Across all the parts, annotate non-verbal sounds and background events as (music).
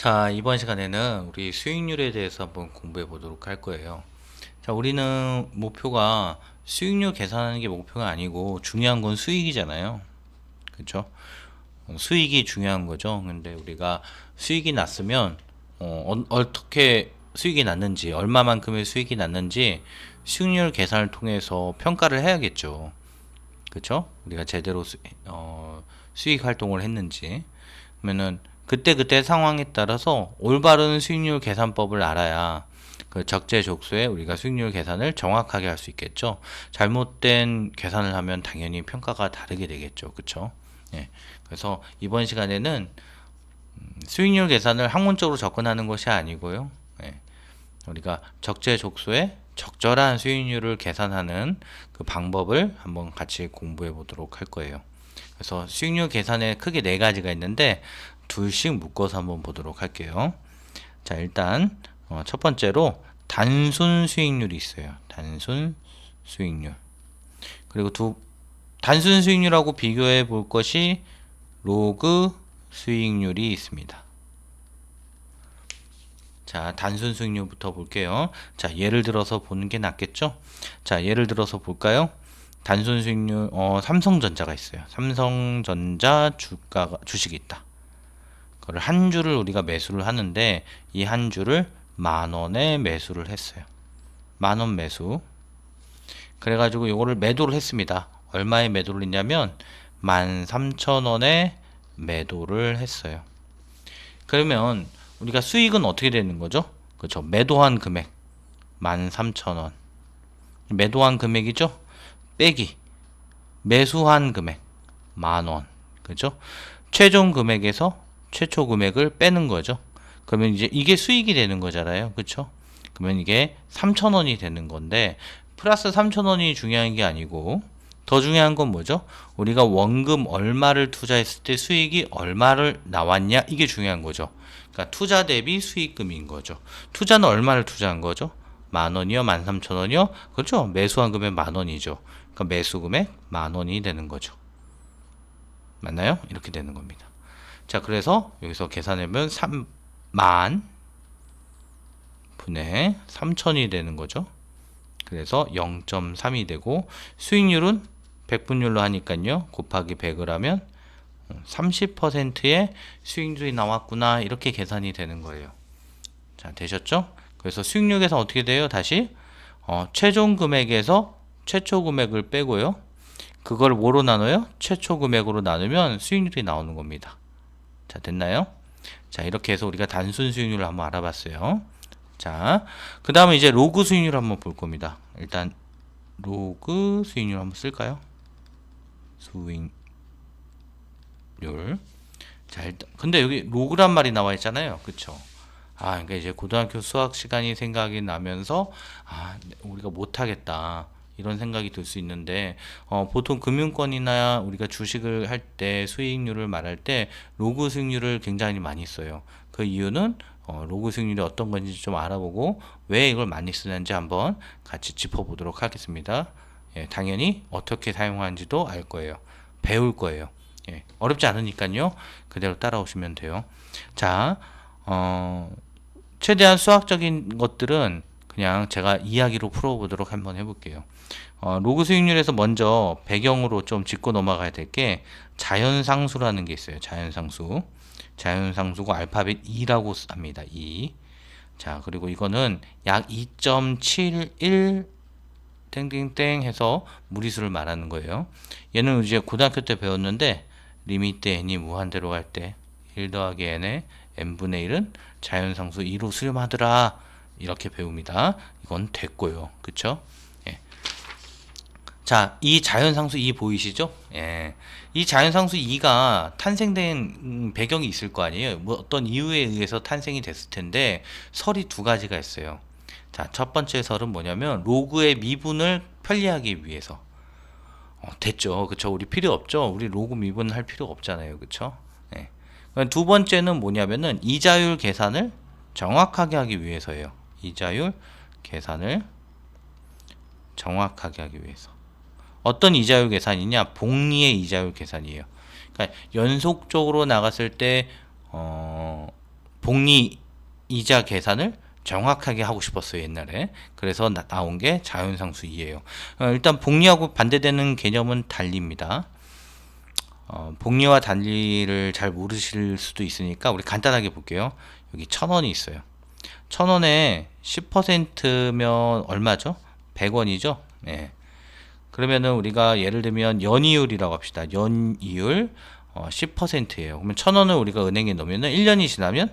자, 이번 시간에는 우리 수익률에 대해서 한번 공부해 보도록 할 거예요. 자, 우리는 목표가 수익률 계산하는 게 목표가 아니고 중요한 건 수익이잖아요. 그렇죠? 수익이 중요한 거죠. 근데 우리가 수익이 났으면 어, 어, 떻게 수익이 났는지, 얼마만큼의 수익이 났는지 수익률 계산을 통해서 평가를 해야겠죠. 그렇죠? 우리가 제대로 수, 어, 수익 활동을 했는지. 그러면은 그때 그때 상황에 따라서 올바른 수익률 계산법을 알아야 그 적재 적소에 우리가 수익률 계산을 정확하게 할 수 있겠죠. 잘못된 계산을 하면 당연히 평가가 다르게 되겠죠. 그렇죠? 예. 그래서 이번 시간에는 음, 수익률 계산을 학문적으로 접근하는 것이 아니고요. 예. 우리가 적재 적소에 적절한 수익률을 계산하는 그 방법을 한번 같이 공부해 보도록 할 거예요. 그래서 수익률 계산에 크게 네 가지가 있는데 둘씩 묶어서 한번 보도록 할게요. 자, 일단 어, 첫 번째로 단순 수익률이 있어요. 단순 수익률. 그리고 두 단순 수익률하고 비교해 볼 것이 로그 수익률이 있습니다. 자, 단순 수익률부터 볼게요. 자, 예를 들어서 보는 게 낫겠죠? 자, 예를 들어서 볼까요? 단순 수익률, 어, 삼성전자가 있어요. 삼성전자 주가가, 주식이 있다. 그걸 한 주를 우리가 매수를 하는데, 이 한 주를 만 원에 매수를 했어요. 만 원 매수. 그래가지고 요거를 매도를 했습니다. 얼마에 매도를 했냐면, 만 삼천 원에 매도를 했어요. 그러면, 우리가 수익은 어떻게 되는 거죠? 그렇죠. 매도한 금액 13,000원. 매도한 금액이죠? 빼기 매수한 금액 만 원. 그죠? 최종 금액에서 최초 금액을 빼는 거죠. 그러면 이제 이게 수익이 되는 거잖아요. 그렇죠? 그러면 이게 3,000원이 되는 건데 플러스 3,000원이 중요한 게 아니고 더 중요한 건 뭐죠? 우리가 원금 얼마를 투자했을 때 수익이 얼마를 나왔냐 이게 중요한 거죠. 그러니까 투자 대비 수익금인 거죠. 투자는 얼마를 투자한 거죠? 만 원이요, 만 삼천 원이요? 그렇죠. 매수한 금액 만 원이죠. 그러니까 매수 금액 만 원이 되는 거죠. 맞나요? 이렇게 되는 겁니다. 자, 그래서 여기서 계산하면 3만 분의 3천이 되는 거죠. 그래서 0.3이 되고 수익률은 100분율로 하니까요. 곱하기 100을 하면 30%의 수익률이 나왔구나 이렇게 계산이 되는 거예요. 자 되셨죠? 그래서 수익률 계산 어떻게 돼요? 다시 어, 최종 금액에서 최초 금액을 빼고요. 그걸 뭐로 나눠요? 최초 금액으로 나누면 수익률이 나오는 겁니다. 자 됐나요? 자 이렇게 해서 우리가 단순 수익률을 한번 알아봤어요. 자, 그 다음에 이제 로그 수익률 한번 볼 겁니다. 일단 로그 수익률 한번 쓸까요? 수익 율. 자, 일단 근데 여기 로그란 말이 나와 있잖아요. 그쵸 아, 그러니까 이제 고등학교 수학 시간이 생각이 나면서 아, 우리가 못 하겠다. 이런 생각이 들 수 있는데 어, 보통 금융권이나 우리가 주식을 할 때 수익률을 말할 때 로그 수익률을 굉장히 많이 써요. 그 이유는 어, 로그 수익률이 어떤 건지 좀 알아보고 왜 이걸 많이 쓰는지 한번 같이 짚어보도록 하겠습니다. 예, 당연히 어떻게 사용하는지도 알 거예요. 배울 거예요. 예, 어렵지 않으니까요. 그대로 따라오시면 돼요. 자, 어, 최대한 수학적인 것들은 그냥 제가 이야기로 풀어보도록 한번 해볼게요. 어, 로그 수익률에서 먼저 배경으로 좀 짚고 넘어가야 될 게 자연상수라는 게 있어요. 자연상수. 자연상수고 알파벳 2라고 합니다. 2. 자, 그리고 이거는 약 2.71 땡땡땡 해서 무리수를 말하는 거예요. 얘는 이제 고등학교 때 배웠는데 리미트 n이 무한대로 갈 때 1 더하기 n의 n분의 1은 자연상수 2로 수렴하더라 이렇게 배웁니다. 이건 됐고요. 그쵸? 예. 자, 이 자연상수 2 보이시죠? 예. 이 자연상수 2가 탄생된 배경이 있을 거 아니에요. 뭐 어떤 이유에 의해서 탄생이 됐을 텐데 설이 두 가지가 있어요. 자, 첫 번째 설은 뭐냐면 로그의 미분을 편리하기 위해서. 어, 됐죠. 그쵸. 우리 필요 없죠. 우리 로그 미분 할 필요 없잖아요. 그쵸. 네. 두 번째는 뭐냐면은 이자율 계산을 정확하게 하기 위해서예요. 이자율 계산을 정확하게 하기 위해서. 어떤 이자율 계산이냐? 복리의 이자율 계산이에요. 그러니까 연속적으로 나갔을 때 어, 복리 이자 계산을 정확하게 하고 싶었어요 옛날에 그래서 나, 나온 게 자연상수 2예요 어, 일단 복리하고 반대되는 개념은 달리입니다 어, 복리와 단리를 잘 모르실 수도 있으니까 우리 간단하게 볼게요. 여기 천 원이 있어요. 천 원에 10%면 얼마죠? 100원이죠? 예. 그러면은 우리가 예를 들면 연이율이라고 합시다. 연이율 어, 10%예요. 그러면 천 원을 우리가 은행에 넣으면은 1년이 지나면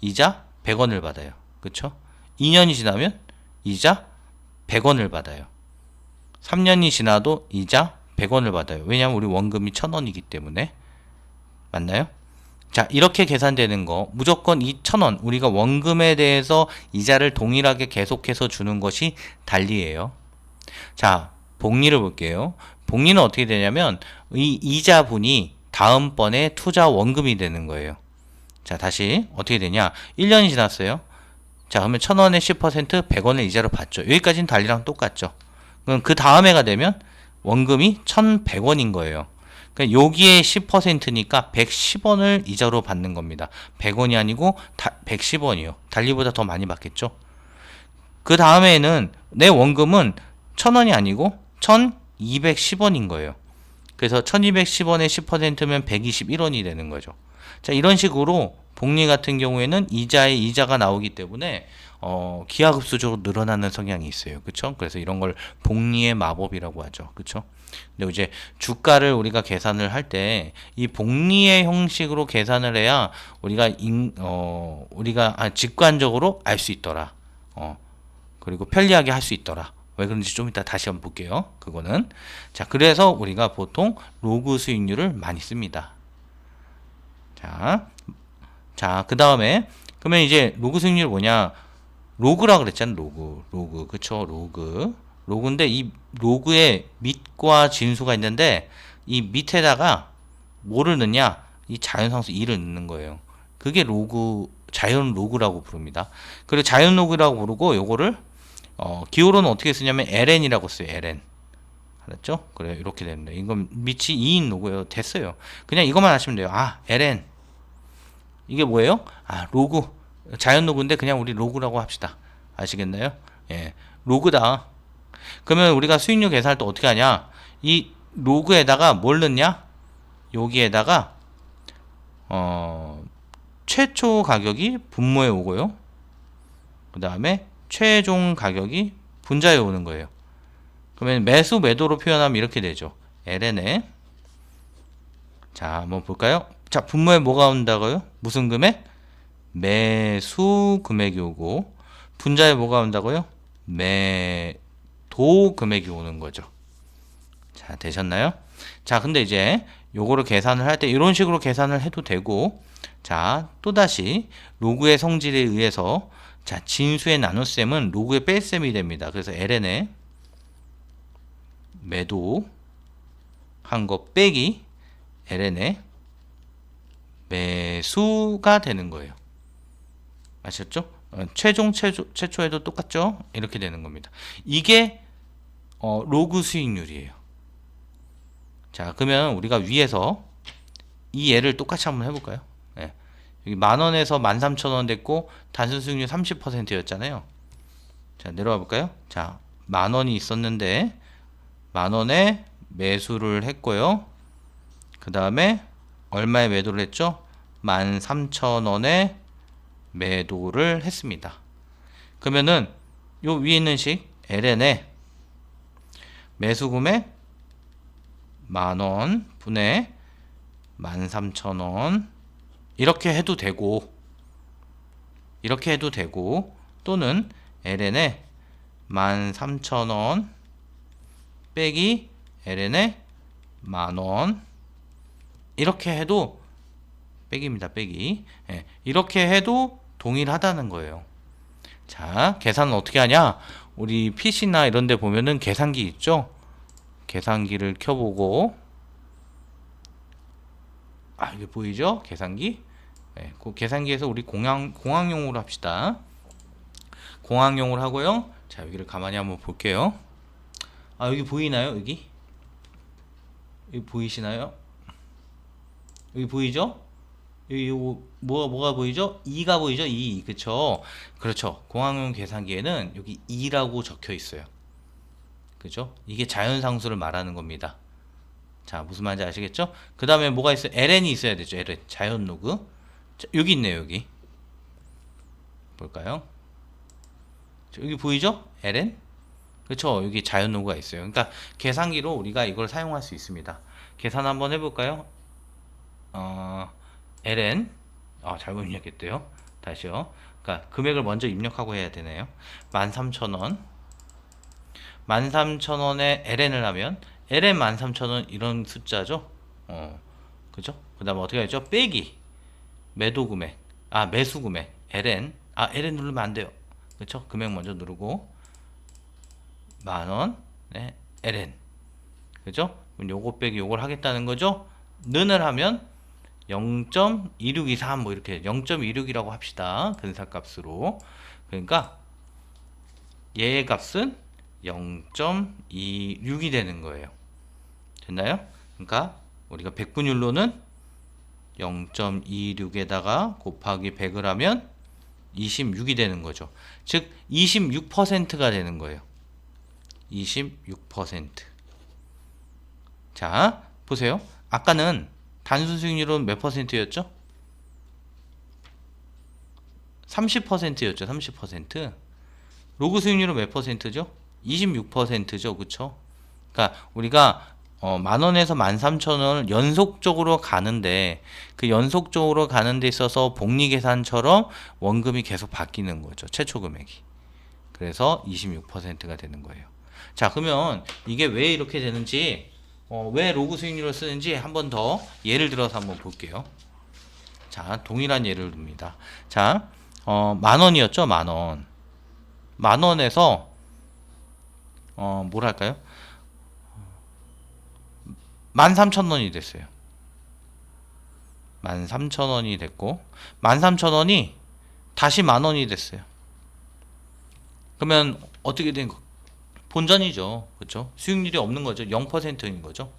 이자 100원을 받아요. 그쵸? 2년이 지나면 이자 100원을 받아요. 3년이 지나도 이자 100원을 받아요. 왜냐하면 우리 원금이 1000원이기 때문에. 맞나요? 자, 이렇게 계산되는 거 무조건 이 1000원 우리가 원금에 대해서 이자를 동일하게 계속해서 주는 것이 달리예요. 자, 복리를 볼게요. 복리는 어떻게 되냐면 이 이자분이 다음번에 투자 원금이 되는 거예요. 자, 다시 어떻게 되냐? 1년이 지났어요. 자, 그러면 1000원에 10% 100원을 이자로 받죠. 여기까지는 달리랑 똑같죠. 그럼 그 다음 해가 되면 원금이 1,100원인 거예요. 그러니까 여기에 10%니까 110원을 이자로 받는 겁니다. 100원이 아니고 110원이요. 달리보다 더 많이 받겠죠. 그 다음에는 내 원금은 1000원이 아니고 1210원인 거예요. 그래서 1210원에 10%면 121원이 되는 거죠. 자, 이런 식으로 복리 같은 경우에는 이자에 이자가 나오기 때문에 어, 기하급수적으로 늘어나는 성향이 있어요. 그렇죠? 그래서 이런 걸 복리의 마법이라고 하죠. 그렇죠? 근데 이제 주가를 우리가 계산을 할 때 이 복리의 형식으로 계산을 해야 우리가 인, 어, 우리가 아, 직관적으로 알 수 있더라. 어, 그리고 편리하게 할 수 있더라. 왜 그런지 좀 이따 다시 한번 볼게요. 그거는. 자, 그래서 우리가 보통 로그 수익률을 많이 씁니다. 자, 자, 그 다음에, 그러면 이제 로그 수익률 뭐냐? 로그라 그랬잖아, 로그. 로그. 그쵸, 로그. 로그인데 이 로그에 밑과 진수가 있는데 이 밑에다가 뭐를 넣냐? 이 자연상수 2를 넣는 거예요. 그게 로그, 자연 로그라고 부릅니다. 그리고 자연 로그라고 부르고 요거를 어, 기호로는 어떻게 쓰냐면 ln이라고 써요. ln. 알았죠? 그래 이렇게 됩니다. 이건 밑이 2인 로그예요. 됐어요. 그냥 이것만 하시면 돼요. 아, ln. 이게 뭐예요? 아, 로그. 자연 로그인데 그냥 우리 로그라고 합시다. 아시겠나요? 예. 로그다. 그러면 우리가 수익률 계산할 때 어떻게 하냐? 이 로그에다가 뭘 넣냐? 여기에다가 어 최초 가격이 분모에 오고요. 그 다음에 최종 가격이 분자에 오는 거예요. 그러면 매수 매도로 표현하면 이렇게 되죠. LN에 자 한번 볼까요? 자 분모에 뭐가 온다고요? 무슨 금액? 매수 금액이 오고 분자에 뭐가 온다고요? 매도 금액이 오는 거죠. 자, 되셨나요? 자, 근데 이제 요거를 계산을 할 때 이런 식으로 계산을 해도 되고 자, 또다시 로그의 성질에 의해서 자, 진수의 나눗셈은 로그의 뺄셈이 됩니다. 그래서 ln에 매도 한 거 빼기 ln에 매수가 되는 거예요. 아셨죠? 어, 최종 최초, 최초에도 똑같죠? 이렇게 되는 겁니다. 이게 어, 로그 수익률이에요. 자, 그러면 우리가 위에서 이 예를 똑같이 한번 해볼까요? 만 원에서 만 삼천 원 됐고 단순 수익률 30%였잖아요. 자, 내려와 볼까요? 자, 만 원이 있었는데 만 원에 매수를 했고요. 그 다음에 얼마에 매도를 했죠? 만 삼천 원에 매도를 했습니다. 그러면은 요 위에 있는 식 LN에 매수 금액 만원 분의 만삼천원 이렇게 해도 되고 이렇게 해도 되고 또는 LN에 만삼천원 빼기 LN에 만원 이렇게 해도 빼기입니다 빼기 예, 이렇게 해도 동일하다는 거예요. 자, 계산은 어떻게 하냐? 우리 PC나 이런 데 보면은 계산기 있죠? 계산기를 켜보고 아, 이게 보이죠? 계산기? 네, 그 계산기에서 우리 공항, 공항용으로 합시다. 공항용으로 하고요. 자, 여기를 가만히 한번 볼게요. 아, 여기 보이나요? 여기? 여기 보이시나요? 여기 보이죠? 여기 요- 뭐가 뭐가 보이죠? 2가 보이죠? 2. 그쵸? 그렇죠. 공항용 계산기에는 여기 2라고 적혀 있어요. 그죠? 이게 자연상수를 말하는 겁니다. 자, 무슨 말인지 아시겠죠? 그 다음에 뭐가 있어요? ln이 있어야 되죠. ln. 자연 로그. 자, 여기 있네요, 여기. 볼까요? 자, 여기 보이죠? ln. 그렇죠. 여기 자연 로그가 있어요. 그러니까 계산기로 우리가 이걸 사용할 수 있습니다. 계산 한번 해볼까요? 어, ln. 아, 잘못 입력했대요. 다시요. 그러니까 금액을 먼저 입력하고 해야 되네요. 13,000원. 13,000원에 ln을 하면 ln 13,000원 이런 숫자죠. 어. 그죠? 그 다음에 어떻게 하죠? 빼기 매도 금액. 아, 매수 금액. ln. 아, ln 누르면 안 돼요. 그렇죠? 금액 먼저 누르고 만 원. 네. ln. 그죠? 그럼 요거 빼기 요걸 하겠다는 거죠? 는을 하면 0.2623 뭐 이렇게 0.26이라고 합시다. 근사값으로. 그러니까 얘의 값은 0.26이 되는 거예요. 됐나요? 그러니까 우리가 백분율로는 0.26에다가 곱하기 100을 하면 26이 되는 거죠. 즉 26%가 되는 거예요. 26%. 자, 보세요. 아까는 단순 수익률은 몇 퍼센트였죠? 30%였죠. 30%. 로그 수익률은 몇 퍼센트죠? 26%죠. 그쵸? 그러니까 우리가 어, 만 원에서 만 삼천 원을 연속적으로 가는데 그 연속적으로 가는 데 있어서 복리 계산처럼 원금이 계속 바뀌는 거죠. 최초 금액이. 그래서 26%가 되는 거예요. 자, 그러면 이게 왜 이렇게 되는지 어, 왜 로그 수익률을 쓰는지 한 번 더 예를 들어서 한번 볼게요. 자, 동일한 예를 듭니다. 자, 어, 만 원이었죠, 만 원. 만 원에서 어, 뭐랄까요? 만 삼천 원이 됐어요. 만 삼천 원이 됐고, 만 삼천 원이 다시 만 원이 됐어요. 그러면 어떻게 된 거? 본전이죠. 그렇죠? 수익률이 없는 거죠. 0%인 거죠.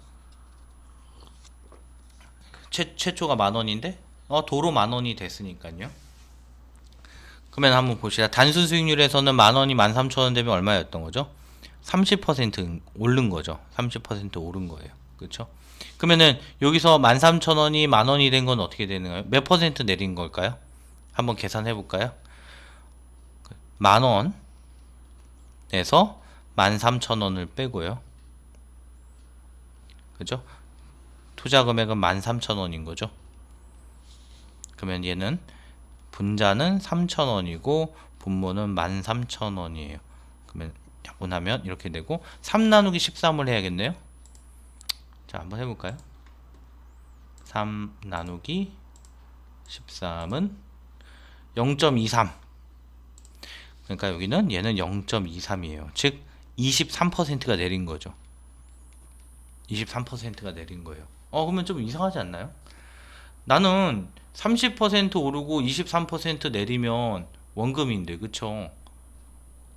최, 최초가 만 원인데 어, 도로 만 원이 됐으니까요. 그러면 한번 봅시다. 단순 수익률에서는 만 원이 만 삼천 원 되면 얼마였던 거죠? 30% 오른 거죠. 30% 오른 거예요. 그렇죠? 그러면은 여기서 만 삼천 원이 만 원이 된 건 어떻게 되는가요? 몇 퍼센트 내린 걸까요? 한번 계산해 볼까요? 만 원에서 만 삼천 원을 빼고요. 그죠? 투자 금액은 만 삼천 원인 거죠. 그러면 얘는 분자는 3,000원이고 분모는 13,000원이에요. 그러면 약분하면 이렇게 되고 3 나누기 13을 해야겠네요. 자, 한번 해볼까요? 3 나누기 13은 0.23. 그러니까 여기는 얘는 0.23이에요. 즉 23%가 내린 거죠. 23%가 내린 거예요. 어, 그러면 좀 이상하지 않나요? 나는 30% 오르고 23% 내리면 원금인데, 그쵸?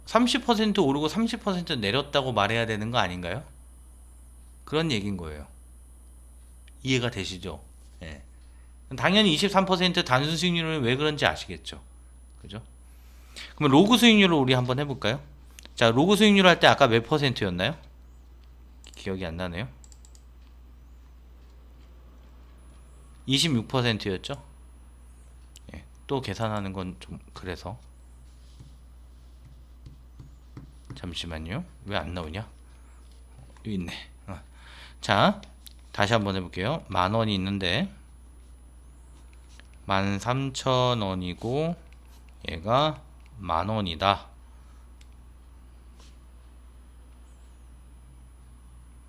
30% 오르고 30% 내렸다고 말해야 되는 거 아닌가요? 그런 얘기인 거예요. 이해가 되시죠? 예. 당연히 23% 단순 수익률은 왜 그런지 아시겠죠? 그죠? 그러면 로그 수익률을 우리 한번 해볼까요? 자, 로그 수익률 할 때 아까 몇 퍼센트였나요? 기억이 안 나네요. 26%였죠? 예, 또 계산하는 건 좀 그래서 잠시만요. 왜 안 나오냐? 여기 있네. 어. 자, 다시 한번 해볼게요. 만 원이 있는데 만 삼천 원이고 얘가 만 원이다.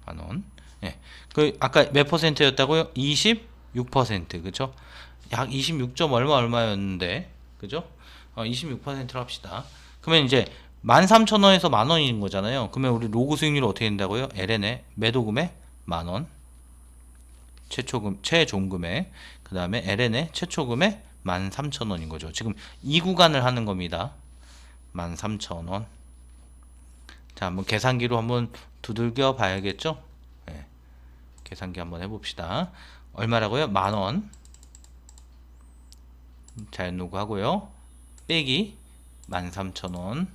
만 원. 예. 그 아까 몇 퍼센트였다고요? 26% 그죠? 약 26점 얼마 얼마였는데 그죠? 어, 26%로 합시다. 그러면 이제 13,000원에서 만 원인 거잖아요. 그러면 우리 로그 수익률 어떻게 된다고요? LN의 매도금액 만 원. 최초금 최종금액 그 다음에 LN의 최초금액 13,000원인 거죠. 지금 이 구간을 하는 겁니다. 13,000원. 자, 한번 계산기로 한번 두들겨 봐야겠죠? 네. 계산기 한번 해 봅시다. 얼마라고요? 만 원. 자연 요구 하고요. 빼기 13,000원.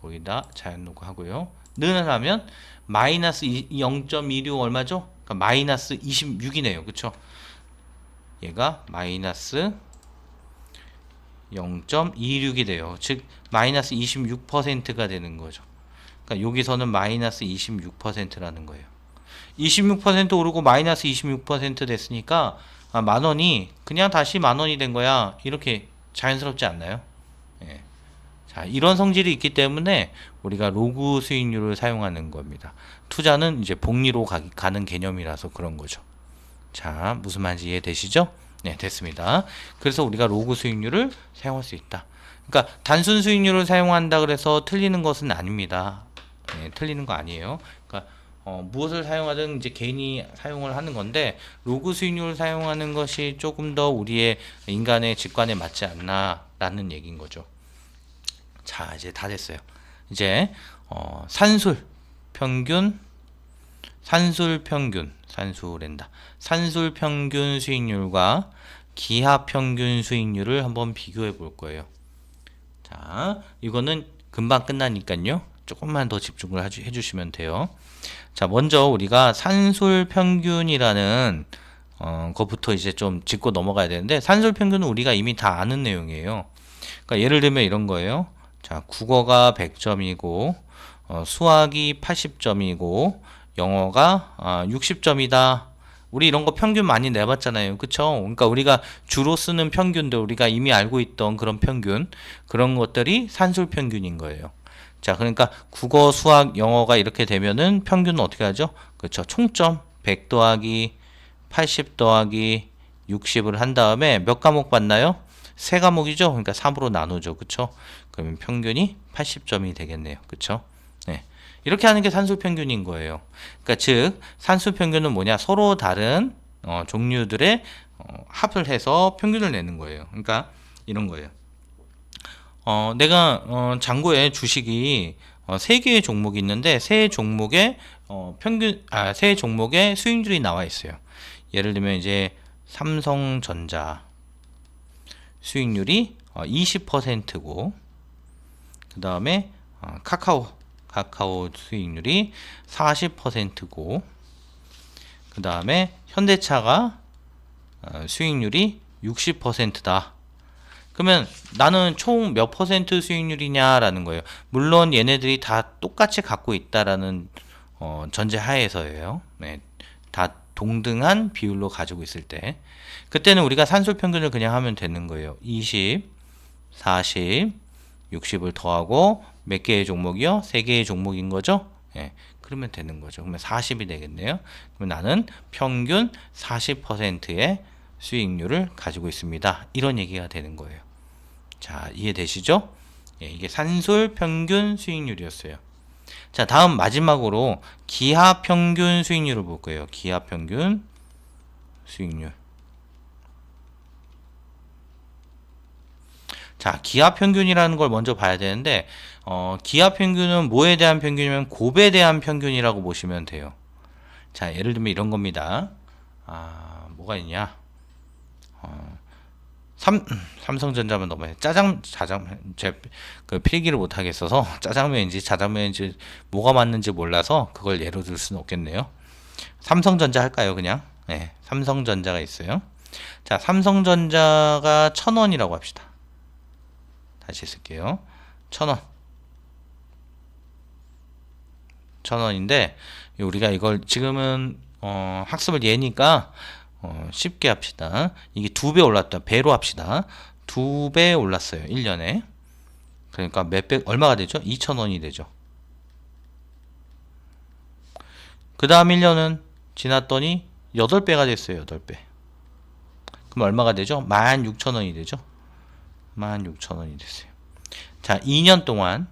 거기다 자연 요구 하고요. 하면 마이너스 0.26 얼마죠? 그러니까 마이너스 26이네요. 그쵸? 얘가 마이너스 0.26이 돼요. 즉 마이너스 26%가 되는 거죠. 그러니까 여기서는 마이너스 26%라는 거예요. 26% 오르고 마이너스 26% 됐으니까 아, 만 원이 그냥 다시 만 원이 된 거야. 이렇게 자연스럽지 않나요? 예. 자, 이런 성질이 있기 때문에 우리가 로그 수익률을 사용하는 겁니다. 투자는 이제 복리로 가, 가는 개념이라서 그런 거죠. 자, 무슨 말인지 이해되시죠? 네, 됐습니다. 그래서 우리가 로그 수익률을 사용할 수 있다. 그러니까 단순 수익률을 사용한다 그래서 틀리는 것은 아닙니다. 네, 틀리는 거 아니에요. 그러니까 어, 무엇을 사용하든 이제 개인이 사용을 하는 건데 로그 수익률을 사용하는 것이 조금 더 우리의 인간의 직관에 맞지 않나라는 얘기인 거죠. 자, 이제 다 됐어요. 이제 어, 산술 평균 산술 평균 산술랜다 산술 평균 수익률과 기하 평균 수익률을 한번 비교해 볼 거예요. 자, 이거는 금방 끝나니까요. 조금만 더 집중을 해 주시면 돼요. 자, 먼저 우리가 산술 평균이라는 어, 것부터 이제 좀 짚고 넘어가야 되는데 산술 평균은 우리가 이미 다 아는 내용이에요. 그러니까 예를 들면 이런 거예요. 자, 국어가 100점이고 어, 수학이 80점이고 영어가 아, 60점이다. 우리 이런 거 평균 많이 내봤잖아요. 그쵸? 그러니까 우리가 주로 쓰는 평균도 우리가 이미 알고 있던 그런 평균, 그런 것들이 산술 평균인 거예요. 자, 그러니까 국어, 수학, 영어가 이렇게 되면은 평균은 어떻게 하죠? 그렇죠. 총점 100 더하기 80 더하기 60을 한 다음에 몇 과목 받나요? 세 과목이죠. 그러니까 3으로 나누죠. 그렇죠? 그러면 평균이 80점이 되겠네요. 그렇죠? 네. 이렇게 하는 게 산수 평균인 거예요. 그러니까 즉 산수 평균은 뭐냐? 서로 다른 어, 종류들의 어, 합을 해서 평균을 내는 거예요. 그러니까 이런 거예요. 어, 내가 어, 장고에 주식이 어, 세 개의 종목이 있는데 세 종목의 어, 평균 아, 세 종목의 수익률이 나와 있어요. 예를 들면 이제 삼성전자 수익률이 어, 20%고 그 다음에 어, 카카오 카카오 수익률이 40%고 그 다음에 현대차가 어, 수익률이 60%다. 그러면 나는 총 몇 퍼센트 수익률이냐라는 거예요. 물론 얘네들이 다 똑같이 갖고 있다라는 어, 전제 하에서예요. 네, 다 동등한 비율로 가지고 있을 때 그때는 우리가 산술 평균을 그냥 하면 되는 거예요. 20, 40, 60을 더하고 몇 개의 종목이요? 세 개의 종목인 거죠? 예. 그러면 되는 거죠. 그러면 40이 되겠네요. 그러면 나는 평균 40%의 수익률을 가지고 있습니다. 이런 얘기가 되는 거예요. 자, 이해되시죠? 예, 이게 산술 평균 수익률이었어요. 자, 다음 마지막으로 기하 평균 수익률을 볼 거예요. 기하 평균 수익률. 자, 기하 평균이라는 걸 먼저 봐야 되는데, 어, 기하 평균은 뭐에 대한 평균이면 곱에 대한 평균이라고 보시면 돼요. 자, 예를 들면 이런 겁니다. 아, 뭐가 있냐? 어, 삼, 삼성전자만 넘어요. 짜장, 자장, 제그 필기를 못 하겠어서 (laughs) 짜장면인지 자장면인지 뭐가 맞는지 몰라서 그걸 예로 들 수는 없겠네요. 삼성전자 할까요, 그냥? 네, 삼성전자가 있어요. 자, 삼성전자가 천 원이라고 합시다. 다시 쓸게요. 천 원. 천 원인데 우리가 이걸 지금은 어, 학습을 예니까 어, 쉽게 합시다. 이게 두 배 올랐다. 배로 합시다. 두 배 올랐어요. 1년에. 그러니까 몇백 얼마가 되죠? 2천원이 되죠. 그 다음 1년은 지났더니 8배가 됐어요. 8배. 그럼 얼마가 되죠? 16,000원이 되죠. 16,000원이 됐어요. 자, 2년 동안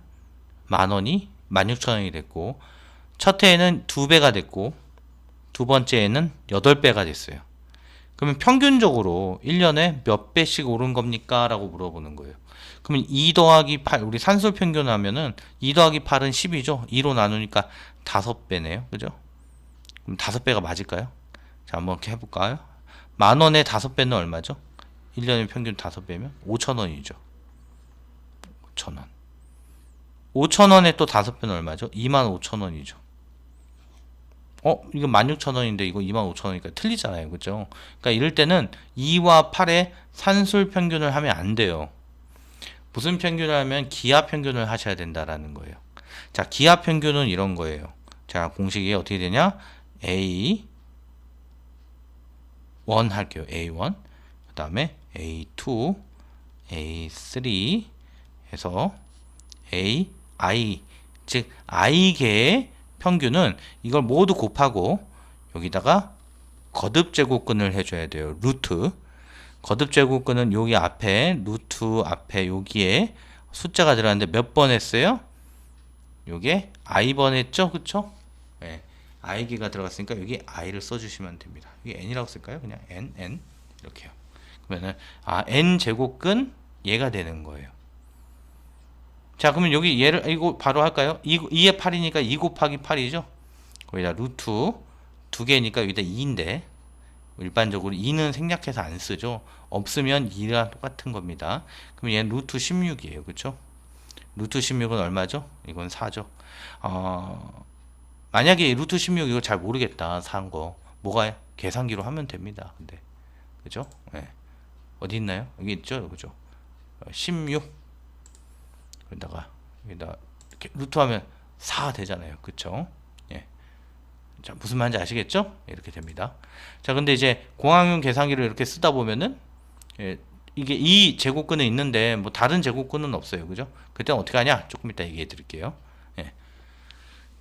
만원이 16,000원이 됐고 첫 해에는 2배가 됐고 두 번째에는 8배가 됐어요. 그러면 평균적으로 1년에 몇 배씩 오른 겁니까? 라고 물어보는 거예요. 그러면 2 더하기 8, 우리 산술 평균 하면은 2 더하기 8은 10이죠? 2로 나누니까 5배네요. 그죠? 그럼 5배가 맞을까요? 자, 한번 이렇게 해볼까요? 만 원에 다섯 배는 얼마죠? 1년에 평균 다섯 배면 5천 원이죠. 5천 원. 5천 원에 또 다섯 배는 얼마죠? 2만 5천 원이죠. 어, 이거 16,000원인데 이거 25,000원이니까 틀리잖아요. 그죠? 그러니까 이럴 때는 2와 8의 산술 평균을 하면 안 돼요. 무슨 평균을 하면 기하 평균을 하셔야 된다라는 거예요. 자, 기하 평균은 이런 거예요. 자, 공식이 어떻게 되냐? A 1 할게요. A1. 그다음에 A2, A3 해서 A I 즉 i계의 평균은 이걸 모두 곱하고 여기다가 거듭 제곱근을 해줘야 돼요. 루트 거듭 제곱근은 여기 앞에 루트 앞에 여기에 숫자가 들어갔는데 몇 번 했어요? 요게 i번 했죠, 그쵸? 네, i기가 들어갔으니까 여기 i를 써주시면 됩니다. 여기 n이라고 쓸까요? 그냥 n, n 이렇게요. 그러면은 아 n 제곱근 얘가 되는 거예요. 자, 그러면 여기 얘를 이거 바로 할까요? 2, 2에 8이니까 2 곱하기 8이죠. 거기다 루트 두 개니까 여기다 2인데 일반적으로 2는 생략해서 안 쓰죠. 없으면 2랑 똑같은 겁니다. 그럼 얘는 루트 16이에요. 그렇죠? 루트 16은 얼마죠? 이건 4죠. 어, 만약에 루트 16 이거 잘 모르겠다. 산 거. 뭐가 계산기로 하면 됩니다. 근데 그죠? 네. 어디 있나요? 여기 있죠. 그죠? 16 여기다가 여기다 이렇게 루트 하면 4 되잖아요. 그쵸? 예. 자, 무슨 말인지 아시겠죠? 이렇게 됩니다. 자, 근데 이제 공항용 계산기를 이렇게 쓰다 보면은 예, 이게 이 제곱근은 있는데 뭐 다른 제곱근은 없어요. 그죠? 그때 어떻게 하냐? 조금 이따 얘기해 드릴게요. 예.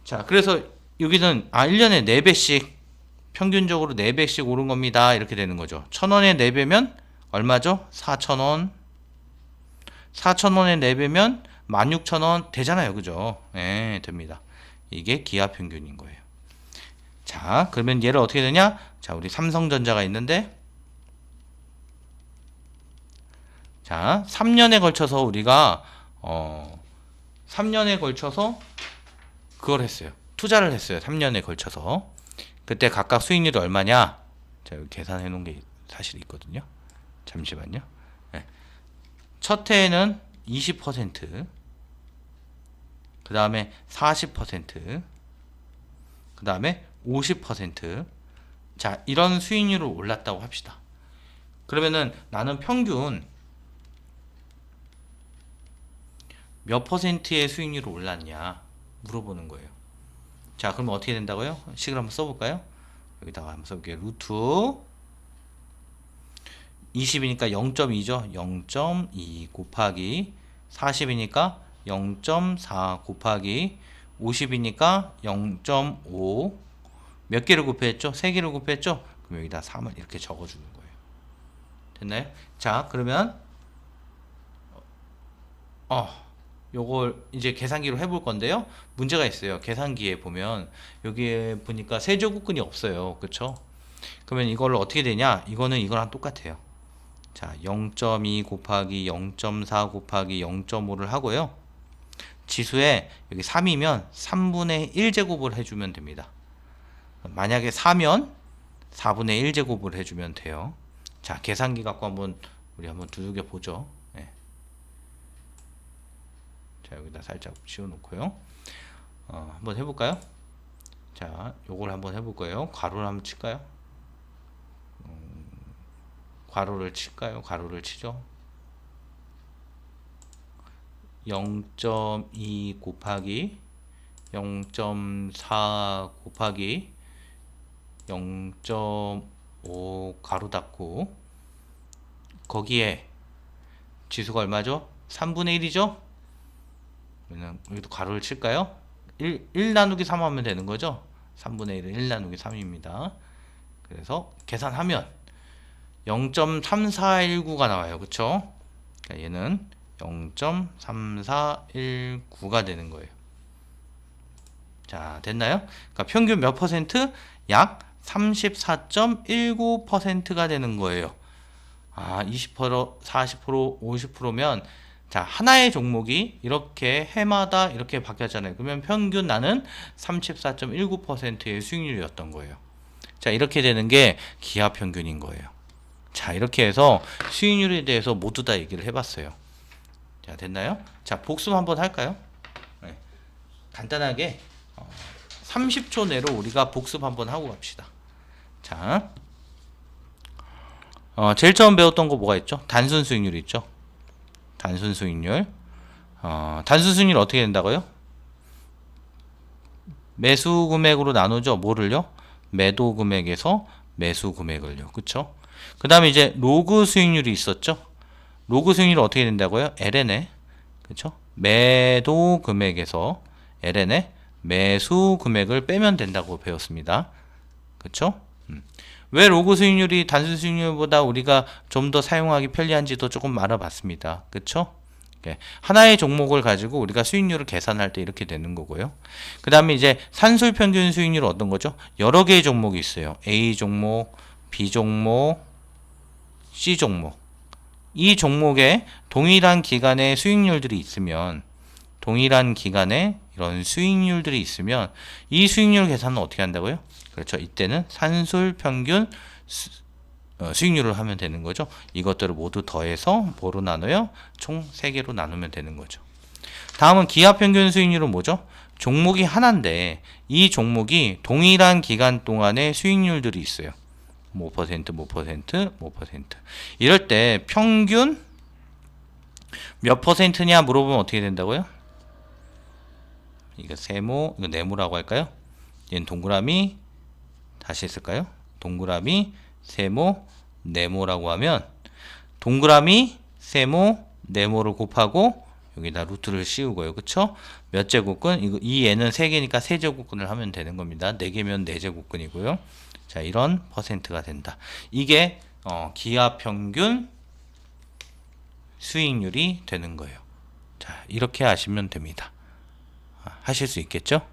자, 그래서 여기는 아 1년에 4배씩 평균적으로 4배씩 오른 겁니다. 이렇게 되는 거죠. 1000원에 4배면 얼마죠? 4000원. 4000원에 4배면 16,000원 되잖아요. 그죠? 예, 됩니다. 이게 기하 평균인 거예요. 자, 그러면 얘를 어떻게 되냐? 자, 우리 삼성전자가 있는데 자, 3년에 걸쳐서 우리가 어 3년에 걸쳐서 그걸 했어요. 투자를 했어요. 3년에 걸쳐서. 그때 각각 수익률이 얼마냐? 자, 여기 계산해 놓은 게 사실 있거든요. 잠시만요. 네. 첫 해에는 20%, 그 다음에 40%, 그 다음에 50%. 자, 이런 수익률을 올랐다고 합시다. 그러면은 나는 평균 몇 퍼센트의 수익률을 올랐냐 물어보는 거예요. 자, 그럼 어떻게 된다고요? 식을 한번 써볼까요? 여기다가 한번 써볼게요. 루트 20이니까 0.2죠. 0.2 곱하기 40이니까 0.4 곱하기 50이니까 0.5 몇 개를 곱했죠? 3개를 곱했죠? 그럼 여기다 3을 이렇게 적어주는 거예요. 됐나요? 자, 그러면 어, 요걸 이제 계산기로 해볼 건데요. 문제가 있어요. 계산기에 보면 여기에 보니까 세제곱근이 없어요. 그쵸? 그러면 이걸로 어떻게 되냐? 이거는 이거랑 똑같아요. 자, 0.2 곱하기 0.4 곱하기 0.5를 하고요. 지수에 여기 3이면 3분의 1제곱을 해주면 됩니다. 만약에 4면 4분의 1제곱을 해주면 돼요. 자, 계산기 갖고 한번 우리 한번 두들겨 보죠. 네. 자, 여기다 살짝 지워놓고요. 어, 한번 해볼까요? 자, 요걸 한번 해볼 거예요. 가로를 한번 칠까요? 괄호를 칠까요? 괄호를 치죠. 0.2 곱하기 0.4 곱하기 0.5 가로 닫고 거기에 지수가 얼마죠? 3분의 1이죠? 그러면 여기도 가로를 칠까요? 1, 1 나누기 3 하면 되는 거죠? 3분의 1은 1 나누기 3입니다. 그래서 계산하면 0.3419가 나와요. 그쵸? 그러니까 얘는 0.3419가 되는 거예요. 자, 됐나요? 그러니까 평균 몇 퍼센트? 약 34.19%가 되는 거예요. 아, 20%, 40%, 50%면 자, 하나의 종목이 이렇게 해마다 이렇게 바뀌었잖아요. 그러면 평균 나는 34.19%의 수익률이었던 거예요. 자, 이렇게 되는 게 기하 평균인 거예요. 자, 이렇게 해서 수익률에 대해서 모두 다 얘기를 해봤어요. 자, 됐나요? 자, 복습 한번 할까요? 네. 간단하게 어, 30초 내로 우리가 복습 한번 하고 갑시다. 자, 어, 제일 처음 배웠던 거 뭐가 있죠? 단순 수익률 있죠? 단순 수익률. 어, 단순 수익률 어떻게 된다고요? 매수 금액으로 나누죠. 뭐를요? 매도 금액에서 매수 금액을요. 그쵸? 그 다음에 이제 로그 수익률이 있었죠. 로그 수익률이 어떻게 된다고요? LN에 그쵸? 매도 금액에서 LN에 매수 금액을 빼면 된다고 배웠습니다. 그쵸? 음. 왜 로그 수익률이 단순 수익률보다 우리가 좀 더 사용하기 편리한지도 조금 알아봤습니다. 그쵸? 예, 하나의 종목을 가지고 우리가 수익률을 계산할 때 이렇게 되는 거고요. 그 다음에 이제 산술 평균 수익률은 어떤 거죠? 여러 개의 종목이 있어요. A 종목, B 종목, C 종목. 이 종목에 동일한 기간의 수익률들이 있으면 동일한 기간에 이런 수익률들이 있으면 이 수익률 계산은 어떻게 한다고요? 그렇죠. 이때는 산술 평균 수, 어, 수익률을 하면 되는 거죠. 이것들을 모두 더해서 뭐로 나눠요? 총 3개로 나누면 되는 거죠. 다음은 기하 평균 수익률은 뭐죠? 종목이 하나인데 이 종목이 동일한 기간 동안의 수익률들이 있어요. 뭐 퍼센트, 뭐 퍼센트, 뭐 퍼센트. 이럴 때 평균 몇 퍼센트냐 물어보면 어떻게 된다고요? 이거 세모, 이거 네모라고 할까요? 얘는 동그라미 다시 했을까요? 동그라미, 세모, 네모라고 하면 동그라미, 세모, 네모를 곱하고 여기다 루트를 씌우고요. 그쵸? 몇 제곱근? 이거 이 얘는 세 개니까 세 제곱근을 하면 되는 겁니다. 네 개면 네 제곱근이고요. 자, 이런 퍼센트가 된다. 이게 어, 기하 평균 수익률이 되는 거예요. 자, 이렇게 하시면 됩니다. 아, 하실 수 있겠죠?